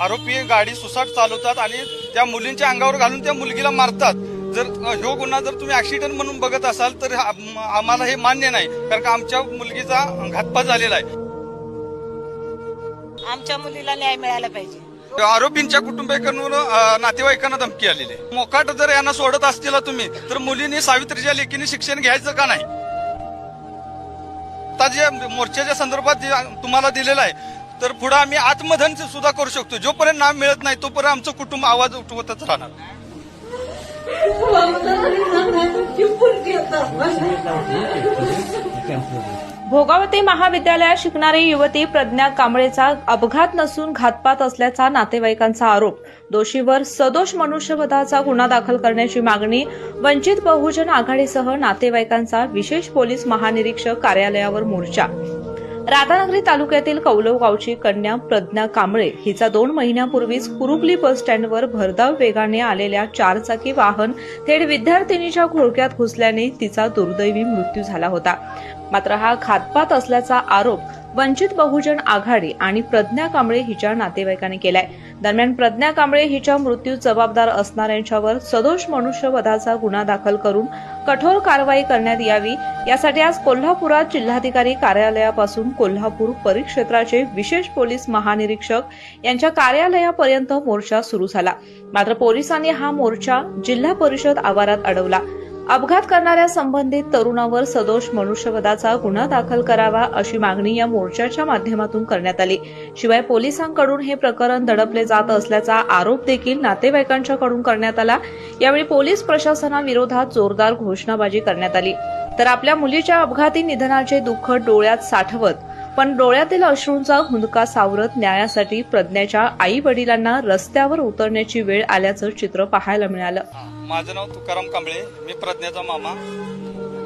आरोपी गाडी सुसाट चालवतात आणि त्या मुलींच्या अंगावर घालून त्या मुलगीला मारतात. जर ह्यो गुन्हा जर तुम्ही ऍक्सिडेंट म्हणून बघत असाल तर आम्हाला हे मान्य नाही कारण का आमच्या मुलगीचा घातपात झालेला आहे. आमच्या मुलीला न्याय मिळाला पाहिजे. आरोपींच्या कुटुंबियांकडून अ, नातेवाईकांना धमकी आलेली आहे. मोकाट जर यांना सोडत असतील तुम्ही तर मुलींनी सावित्रीच्या लेखीने शिक्षण घ्यायचं का नाही? आता जे मोर्चाच्या संदर्भात तुम्हाला दिलेलं आहे तर पुढे आम्ही आत्मधन सुद्धा करू शकतो. जोपर्यंत नाम मिळत नाही तोपर्यंत आमचं कुटुंब आवाज उठवतच राहणार. भोगावती महाविद्यालयात शिकणारी युवती प्रज्ञा कांबळेचा अपघात नसून घातपात असल्याचा नातेवाईकांचा आरोप. दोषीवर सदोष मनुष्यवधाचा गुन्हा दाखल करण्याची मागणी वंचित बहुजन आघाडीसह नातेवाईकांचा विशेष पोलीस महानिरीक्षक कार्यालयावर मोर्चा. राधानगरी तालुक्यातील कौलव गावची कन्या प्रज्ञा कांबळे हिचा दोन महिन्यापूर्वीच कुरुकली बस स्टँडवर भरधाव वेगाने आलेल्या चारचाकी वाहन थेट विद्यार्थिनीच्या घोळक्यात घुसल्याने तिचा दुर्दैवी मृत्यू झाला होता. मात्र हा घातपात असल्याचा आरोप वंचित बहुजन आघाडी आणि प्रज्ञा कांबळे हिच्या नातेवाईकांनी केलाय. दरम्यान प्रज्ञा कांबळे हिच्या मृत्यू जबाबदार असणाऱ्यांच्यावर सदोष मनुष्यवधाचा गुन्हा दाखल करून कठोर कारवाई करण्यात यावी. यासाठी आज कोल्हापुरात जिल्हाधिकारी कार्यालयापासून कोल्हापूर परिक्षेत्राचे विशेष पोलीस महानिरीक्षक यांच्या कार्यालयापर्यंत मोर्चा सुरू झाला. मात्र पोलिसांनी हा मोर्चा जिल्हा परिषद आवारात अडवला. अपघात करणाऱ्या संबंधित तरुणावर सदोष मनुष्यवधाचा गुन्हा दाखल करावा अशी मागणी या मोर्चाच्या माध्यमातून करण्यात आली. शिवाय पोलिसांकडून हे प्रकरण दडपले जात असल्याचा आरोप देखील नातेवाईकांच्याकडून करण्यात आला. यावेळी पोलीस प्रशासनाविरोधात जोरदार घोषणाबाजी करण्यात आली. तर आपल्या मुलीच्या अपघाती निधनाचे दुःख डोळ्यात साठवत पण डोळ्यातील अश्रूंचा हुंदका सावरत न्यायासाठी प्रज्ञाच्या आई वडिलांना रस्त्यावर उतरण्याची वेळ आल्याचं चित्र पाहायला मिळालं. माझं नाव तुकाराम कांबळे. मी प्रज्ञाचा मामा.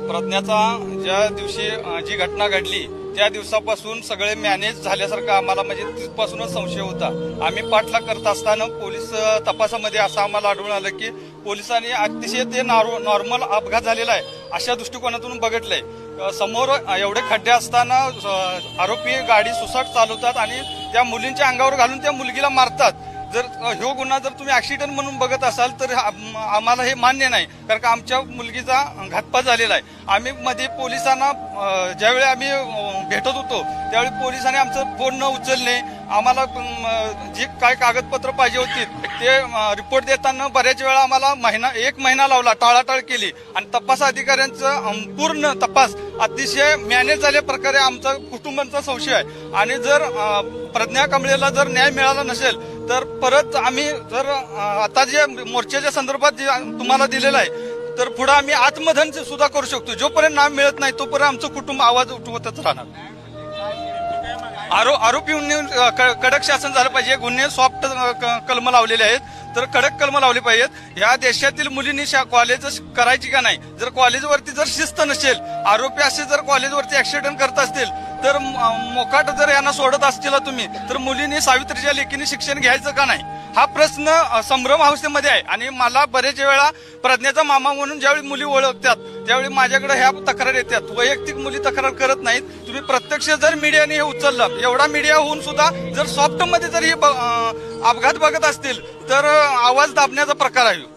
प्रज्ञाचा ज्या दिवशी जी घटना घडली त्या दिवसापासून सगळे मॅनेज झाल्यासारखं आम्हाला म्हणजे तिथपासूनच संशय होता. आम्ही पाठला करत असताना पोलीस तपासामध्ये असं आम्हाला आढळून आलं की पोलिसांनी अतिशय ते नॉर्मल अपघात झालेला आहे अशा दृष्टिकोनातून बघितलंय. समोर एवढे खड्डे असताना आरोपी गाडी सुसाट चालवतात आणि त्या मुलींच्या अंगावर घालून त्या मुलगीला मारतात. जर ह्यो गुन्हा जर तुम्ही ऍक्सिडेंट म्हणून बघत असाल तर आम्हाला हे मान्य नाही कारण का आमच्या मुलगीचा घातपात झालेला आहे. आम्ही मध्ये पोलिसांना ज्यावेळी आम्ही भेटत होतो त्यावेळी पोलिसांनी आमचं फोन न उचलणे आम्हाला जी काय कागदपत्र पाहिजे होती ते रिपोर्ट देताना बऱ्याच वेळा आम्हाला महिना एक महिना लावला टाळाटाळ केली. आणि तपास अधिकाऱ्यांचं पूर्ण तपास अतिशय मॅनेज झाल्या प्रकारे आमचा कुटुंबांचा संशय आहे. आणि जर प्रज्ञा कांबळेला जर न्याय मिळाला नसेल तर परत आम्ही जर आता जे मोर्चाच्या संदर्भात जे तुम्हाला दिलेलं आहे तर पुढे आम्ही आत्मधन सुद्धा करू शकतो. जोपर्यंत नाम मिळत नाही तोपर्यंत आमचं कुटुंब आवाज उठवतच राहणार आरो आरोपी कडक शासन झालं पाहिजे. गुन्हे सॉफ्ट कलम लावलेले आहेत. तर कडक कलम लावले पाहिजेत. या देशातील मुलींनी शा- कॉलेज करायची का नाही? जर कॉलेजवरती जर शिस्त नसेल आरोपी असे जर कॉलेजवरती ऍक्सिडेंट करत असतील तर म- मोकाट जर यांना सोडत असतील तुम्ही तर मुलींनी सावित्रीच्या लेखीने शिक्षण घ्यायचं का नाही? हा प्रश्न संभ्रम अवस्थेमध्ये आहे. आणि मला बरेच वेळा प्रज्ञाचा मामा म्हणून ज्यावेळी मुली ओळखतात त्यावेळी माझ्याकडे ह्या तक्रार येतात. वैयक्तिक मुली तक्रार करत नाहीत. तुम्ही प्रत्यक्ष जर मीडियाने हे उचललं एवढा मीडिया होऊन सुद्धा जर सॉफ्टमध्ये जर हे अपघात बघत असतील तर आवाज दाबण्याचा प्रकार आहे.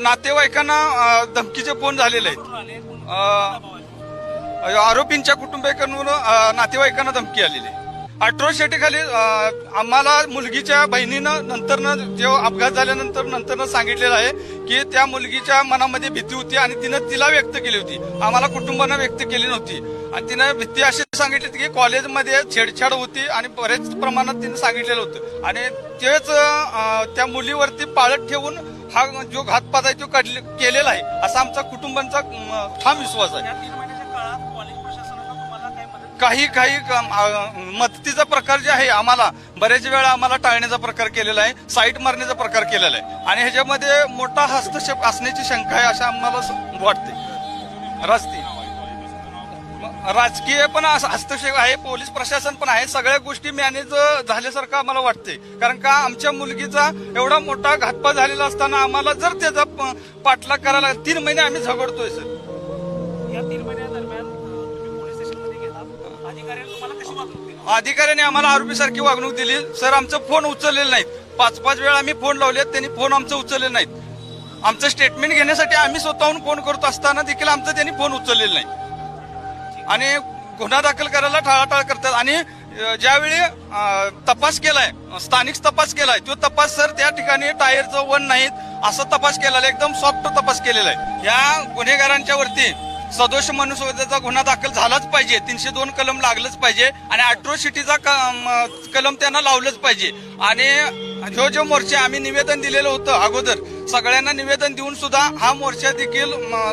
नातेवाईकांना धमकीचे फोन झालेले आहेत. आरोपींच्या कुटुंबियांकडून नातेवाईकांना धमकी आलेली आहे. अट्रोसिटीखाली आम्हाला मुलगीच्या बहिणीनं नंतरनं जेव्हा अपघात झाल्यानंतर नंतरनं सांगितलेलं आहे की त्या मुलगीच्या मनामध्ये भीती होती आणि तिनं तिला व्यक्त केली होती. आम्हाला कुटुंबानं व्यक्त केली नव्हती. आणि तिनं भीती अशी सांगितली होती की कॉलेजमध्ये छेडछाड होती आणि बरेच प्रमाणात तिनं सांगितलेलं होतं. आणि तेच त्या मुलीवरती पाळत ठेवून हा जो घातपात आहे तो केलेला आहे. असा आमचा कुटुंबांचा ठाम विश्वास आहे. काही काही क- सक्तीचा प्रकार जे आहे आम्हाला बरेच वेळा आम्हाला टाळण्याचा प्रकार केलेला आहे साईट मारण्याचा प्रकार केलेला आहे. आणि ह्याच्यामध्ये मोठा हस्तक्षेप असण्याची शंका आहे असं आम्हाला वाटते. रस्ते. राजकीय पण हस्तक्षेप आहे पोलीस प्रशासन पण आहे सगळ्या गोष्टी मॅनेज झाल्यासारखं आम्हाला वाटते. कारण का आमच्या मुलगीचा एवढा मोठा घातपात झालेला असताना आम्हाला जर त्याचा प- पाठलाग करायला तीन महिने आम्ही झगडतोय सर. या तीन महिन्या दरम्यान तुम्ही पोलीस स्टेशनमध्ये अधिकाऱ्यांनी तुम्हाला अधिकाऱ्याने आम्हाला आरोपी सारखी वागणूक दिली. सर आमचं फोन उचललेलं नाहीत. पाच पाच वेळा आम्ही फोन लावले त्यांनी फोन आमचं उचलले नाहीत. आमचं स्टेटमेंट घेण्यासाठी आम्ही स्वतःहून फोन करत असताना देखील आमचं त्यांनी फोन उचललेला नाही. आणि गुन्हा दाखल करायला टाळाटाळ करतात. आणि ज्यावेळी तपास केलाय स्थानिक तपास केलाय तो तपास सर त्या ठिकाणी टायरचं वन नाहीत असं तपास केलेला आहे. एकदम सॉफ्ट तपास केलेला आहे. या गुन्हेगारांच्या वरती सदोष मनुष्यवधाचा गुन्हा दाखल झालाच पाहिजे तीनशे दोन कलम लागलंच पाहिजे आणि अॅट्रोसिटीचा कलम त्यांना लावलंच पाहिजे आणि ह्यो जो मोर्चा आम्ही निवेदन दिलेलं होतं अगोदर सगळ्यांना निवेदन देऊन सुद्धा हा मोर्चा देखील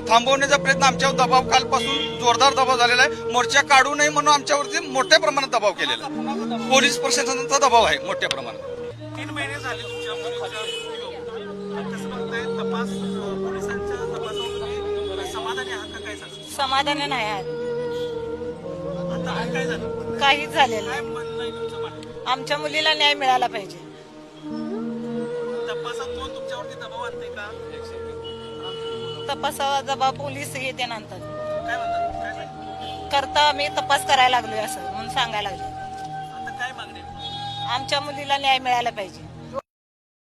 थांबवण्याचा प्रयत्न आमच्यावर दबाव कालपासून जोरदार दबाव झालेला आहे मोर्चा काढू नये म्हणून आमच्यावरती मोठ्या प्रमाणात दबाव केलेला आहे पोलीस प्रशासनाचा दबाव आहे मोठ्या प्रमाणात तीन महिने झाले समाधान नाही आहे झालं? काहीच झालेलं नाही. आमच्या मुलीला न्याय मिळाला पाहिजे. तपासावा जबाब पोलीस येते नंतर? करता आम्ही तपास करायला लागलोय असं म्हणून सांगायला लागले? आमच्या मुलीला न्याय मिळाला पाहिजे.